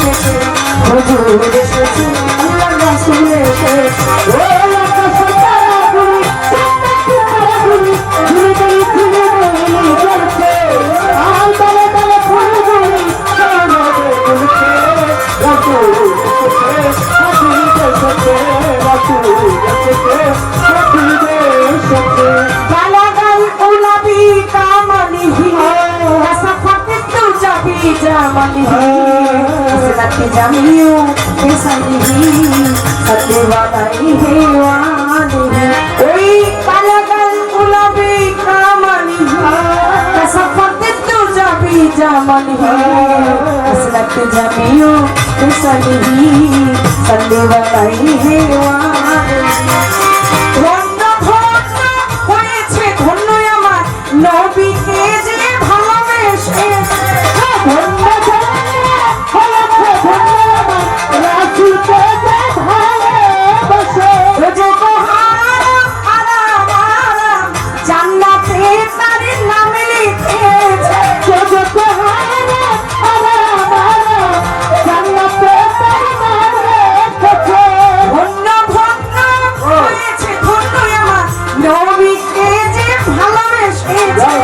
এসেছে হুজুর এসেছে আল্লাহ রাসূল এসেছে ও আল্লাহ সুবহানাহু গুলি সুবহানাহু গুলি তুমি তো তুমি তুমি করছ আর তলে তলে ফুল গুলি তোমাদের তুলছে হুজুর এসেছে হুজুর এসেছে হুজুর এসেছে হুজুর এসেছে গালা গাল উলাবি কামানি হি হসফাতে তু যাবি জামানি হি रख जमियो संगी सतवा कई हे वादी ओई पालगन गुलाबी कामनी कसफत तू जाबी जामनी रख जमियो संगी सतवा कई हे। वादी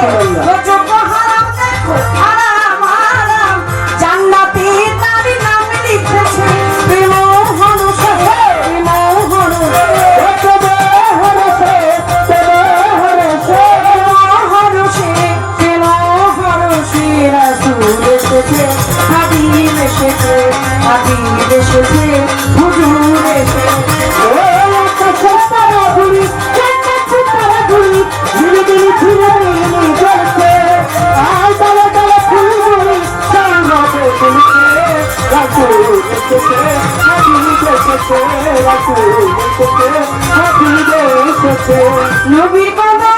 아 এসেছে নবীর বাবা